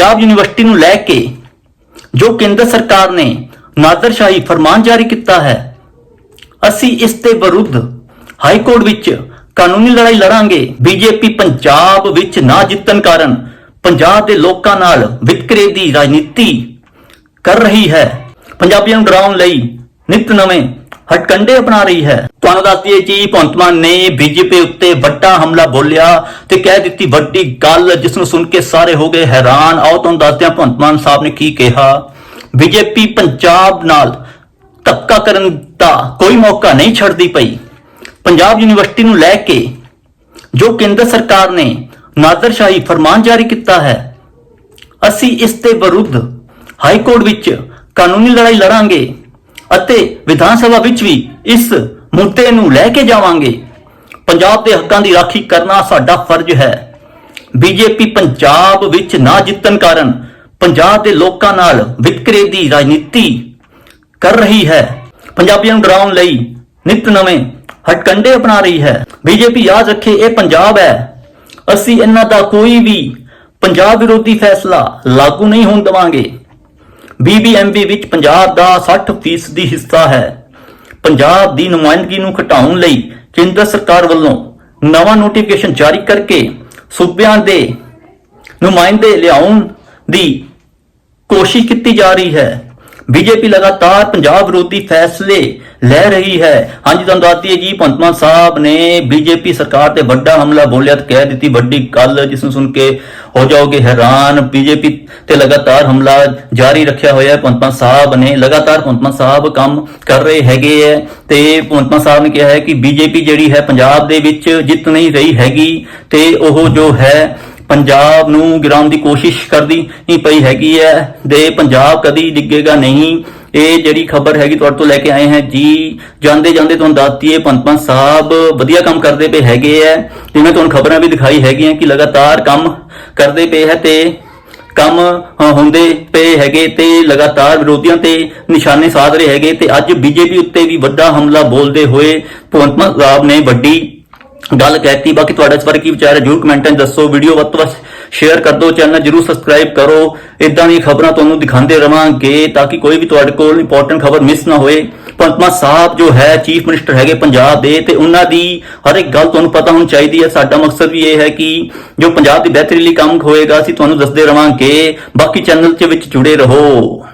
Punjab university ਨੂੰ ਲੈ ਕੇ ਜੋ ਕੇਂਦਰ ਸਰਕਾਰ ਨੇ ਨਾਦਰਸ਼ਾਹੀ ਫਰਮਾਨ ਜਾਰੀ ਕੀਤਾ ਹੈ, ਅਸੀਂ ਇਸ ਦੇ ਵਿਰੁੱਧ ਹਾਈ ਕੋਰਟ ਵਿੱਚ ਕਾਨੂੰਨੀ ਲੜਾਈ ਲੜਾਂਗੇ। ਬੀਜੇਪੀ ਪੰਜਾਬ ਵਿੱਚ ਨਾ ਜਿੱਤਣ ਕਾਰਨ ਪੰਜਾਬ ਦੇ ਲੋਕਾਂ ਨਾਲ ਵਿਤਕਰੇ ਦੀ ਰਾਜਨੀਤੀ ਕਰ ਰਹੀ ਹੈ। ਪੰਜਾਬੀਆਂ ਨੂੰ ਡਰਾਉਣ ਲਈ ਨਿਤ ਨਵੇਂ ਹਟਕੰਡੇ ਅਪਣਾ ਰਹੀ ਹੈ। ਤੁਹਾਨੂੰ ਦੱਸ ਦਈਏ ਜੀ ਭਗਵੰਤ ਮਾਨ ਨੇ ਬੀਜੇਪੀ ਉੱਤੇ ਵੱਡਾ ਹਮਲਾ ਬੋਲਿਆ ਤੇ ਕਹਿ ਦਿੱਤੀ ਵੱਡੀ ਗੱਲ, ਜਿਸ ਨੂੰ ਸੁਣ ਕੇ ਸਾਰੇ ਹੋ ਗਏ ਹੈਰਾਨ। ਆਓ ਤੁਹਾਨੂੰ ਦੱਸਦੇ ਹਾਂ ਭਗਵੰਤ ਮਾਨ ਸਾਹਿਬ ਨੇ ਕੀ ਕਿਹਾ। ਬੀਜੇਪੀ ਪੰਜਾਬ ਨਾਲ ਧੱਕਾ ਕਰਨ ਦਾ ਕੋਈ ਮੌਕਾ ਨਹੀਂ ਛੱਡਦੀ ਪਈ। ਪੰਜਾਬ ਯੂਨੀਵਰਸਿਟੀ ਨੂੰ ਲੈ ਕੇ ਜੋ ਕੇਂਦਰ ਸਰਕਾਰ ਨੇ ਨਾਦਰਸ਼ਾਹੀ ਫਰਮਾਨ ਜਾਰੀ ਕੀਤਾ ਹੈ, ਅਸੀਂ ਇਸ ਦੇ ਵਿਰੁੱਧ ਹਾਈ ਕੋਰਟ ਵਿੱਚ ਕਾਨੂੰਨੀ ਲੜਾਈ ਲੜਾਂਗੇ ਅਤੇ ਵਿਧਾਨ ਸਭਾ ਵਿੱਚ ਵੀ ਇਸ ਮੁੱਦੇ ਨੂੰ ਲੈ ਕੇ ਜਾਵਾਂਗੇ। ਪੰਜਾਬ ਦੇ ਹੱਕਾਂ ਦੀ ਰਾਖੀ ਕਰਨਾ ਸਾਡਾ ਫਰਜ਼ ਹੈ। ਬੀਜੇਪੀ ਪੰਜਾਬ ਵਿੱਚ ਨਾ ਜਿੱਤਣ ਕਾਰਨ ਪੰਜਾਬ ਦੇ ਲੋਕਾਂ ਨਾਲ ਵਿਤਕਰੇ ਦੀ ਰਾਜਨੀਤੀ ਕਰ ਰਹੀ ਹੈ। ਪੰਜਾਬੀਆਂ ਨੂੰ ਡਰਾਉਣ ਲਈ ਨਿਤ ਨਵੇਂ ਹਟਕੰਡੇ ਅਪਣਾ ਰਹੀ ਹੈ। ਬੀਜੇਪੀ ਯਾਦ ਰੱਖੇ, ਇਹ ਪੰਜਾਬ ਹੈ। ਅਸੀਂ ਇਹਨਾਂ ਦਾ ਕੋਈ ਵੀ ਪੰਜਾਬ ਵਿਰੋਧੀ ਫੈਸਲਾ ਲਾਗੂ ਨਹੀਂ ਹੋਣ ਦੇਵਾਂਗੇ। ਬੀਬੀਐਮਬੀ ਵਿੱਚ ਪੰਜਾਬ ਦਾ 60% ਦੀ ਹਿੱਸਾ ਹੈ। ਪੰਜਾਬ ਦੀ ਨੁਮਾਇੰਦਗੀ ਨੂੰ ਘਟਾਉਣ ਲਈ ਕੇਂਦਰ ਸਰਕਾਰ ਵੱਲੋਂ ਨਵਾਂ ਨੋਟੀਫਿਕੇਸ਼ਨ ਜਾਰੀ ਕਰਕੇ ਸੂਬਿਆਂ ਦੇ ਨੁਮਾਇੰਦੇ ਲਿਆਉਣ ਦੀ ਕੋਸ਼ਿਸ਼ ਕੀਤੀ ਜਾ ਰਹੀ ਹੈ। ਬੀਜੇਪੀ ਲਗਾਤਾਰ ਪੰਜਾਬ ਵਿਰੋਧੀ ਫੈਸਲੇ ਲੈ ਰਹੀ ਹੈ। ਹਾਂਜੀ, ਤੁਹਾਨੂੰ ਦੱਸ ਦਈਏ ਜੀ, ਭਗਵੰਤ ਸਾਹਿਬ ਨੇ ਬੀਜੇਪੀ ਸਰਕਾਰ ਤੇ ਵੱਡਾ ਹਮਲਾ ਬੋਲਿਆ ਤੇ ਕਹਿ ਦਿੱਤੀ ਵੱਡੀ ਗੱਲ, ਜਿਸ ਨੂੰ ਸੁਣ ਕੇ ਹੋ ਜਾਓਗੇ ਹੈਰਾਨ। ਬੀਜੇਪੀ ਤੇ ਲਗਾਤਾਰ ਹਮਲਾ ਜਾਰੀ ਰੱਖਿਆ ਹੋਇਆ ਹੈ। ਭਗਵੰਤ ਮਾਨ ਸਾਹਿਬ ਨੇ ਲਗਾਤਾਰ ਭਗਵੰਤ ਮਾਨ ਸਾਹਿਬ ਕੰਮ ਕਰ ਰਹੇ ਹੈਗੇ ਹੈ ਤੇ ਭਗਵੰਤ ਮਾਨ ਸਾਹਿਬ ਨੇ ਕਿਹਾ ਹੈ ਕਿ ਬੀਜੇਪੀ ਜਿਹੜੀ ਹੈ ਪੰਜਾਬ ਦੇ ਵਿੱਚ ਜਿੱਤ ਨਹੀਂ ਰਹੀ ਹੈਗੀ ਤੇ ਉਹ ਜੋ ਹੈ ਪੰਜਾਬ ਨੂੰ ਗਿਰਾਉਣ ਦੀ ਕੋਸ਼ਿਸ਼ ਕਰਦੀ ਹੀ ਪਈ ਹੈਗੀ ਹੈ ਦੇ ਪੰਜਾਬ ਕਦੀ ਡਿੱਗੇਗਾ ਨਹੀਂ। ਇਹ ਜਿਹੜੀ ਖਬਰ ਹੈਗੀ ਤੁਹਾਡੇ ਤੋਂ ਲੈ ਕੇ ਆਏ ਹਾਂ ਜੀ। ਜਾਂਦੇ ਜਾਂਦੇ ਤੁਹਾਨੂੰ ਦੱਸਦੀਏ ਪੰਪਨ ਸਾਹਿਬ ਵਧੀਆ ਕੰਮ ਕਰਦੇ ਪਏ ਹੈਗੇ ਹੈ ਜਿਵੇਂ ਤੁਹਾਨੂੰ ਖਬਰਾਂ ਵੀ ਦਿਖਾਈ ਹੈਗੀਆਂ ਕਿ ਲਗਾਤਾਰ ਕੰਮ ਕਰਦੇ ਪਏ ਹੈ ਤੇ ਕੰਮ ਹੁੰਦੇ ਪਏ ਹੈਗੇ ਤੇ ਲਗਾਤਾਰ ਵਿਰੋਧੀਆਂ ਤੇ ਨਿਸ਼ਾਨੇ ਸਾਧ ਰਹੇ ਹੈਗੇ। ਤੇ ਅੱਜ ਬੀਜੇਪੀ ਉੱਤੇ ਵੀ ਵੱਡਾ ਹਮਲਾ ਬੋਲਦੇ ਹੋਏ ਭਗਵੰਤ ਮਾਨ ਸਾਹਿਬ ਨੇ ਵੱਡੀ ਗੱਲ ਕਹਿਤੀ। ਬਾਕੀ ਤੁਹਾਡਾ ਇਸ ਬਾਰੇ ਕੀ ਵਿਚਾਰ ਹੈ? ਜਰੂਰ ਕਮੈਂਟਾਂ 'ਚ ਦੱਸੋ। ਵੀਡੀਓ ਵੱਧ ਤੋਂ ਵੱਧ ਸ਼ੇਅਰ ਕਰ ਦਿਓ। ਚੈਨਲ ਜਰੂਰ ਸਬਸਕ੍ਰਾਈਬ ਕਰੋ। ਇਦਾਂ ਦੀਆਂ ਖਬਰਾਂ ਤੁਹਾਨੂੰ ਦਿਖਾਉਂਦੇ ਰਵਾਂਗੇ ਤਾਂ ਕਿ ਕੋਈ ਵੀ ਤੁਹਾਡੇ ਕੋਲ ਇੰਪੋਰਟੈਂਟ ਖਬਰ ਮਿਸ ਨਾ ਹੋਏ। ਪੰਤਮਾ ਸਾਹਿਬ ਜੋ ਹੈ ਚੀਫ ਮਿਨਿਸਟਰ ਹੈਗੇ ਪੰਜਾਬ ਦੇ ਤੇ ਉਹਨਾਂ ਦੀ ਹਰ ਇੱਕ ਗੱਲ ਤੁਹਾਨੂੰ ਪਤਾ ਹੋਣੀ ਚਾਹੀਦੀ ਹੈ। ਸਾਡਾ ਮਕਸਦ ਵੀ ਇਹ ਹੈ ਕਿ ਜੋ ਪੰਜਾਬ ਦੀ ਬਿਹਤਰੀ ਲਈ ਕੰਮ ਹੋਏਗਾ, ਅਸੀਂ ਤੁਹਾਨੂੰ ਦੱਸਦੇ ਰਵਾਂਗੇ। ਬਾਕੀ ਚੈਨਲ 'ਚ ਵਿੱਚ ਜੁੜੇ ਰਹੋ।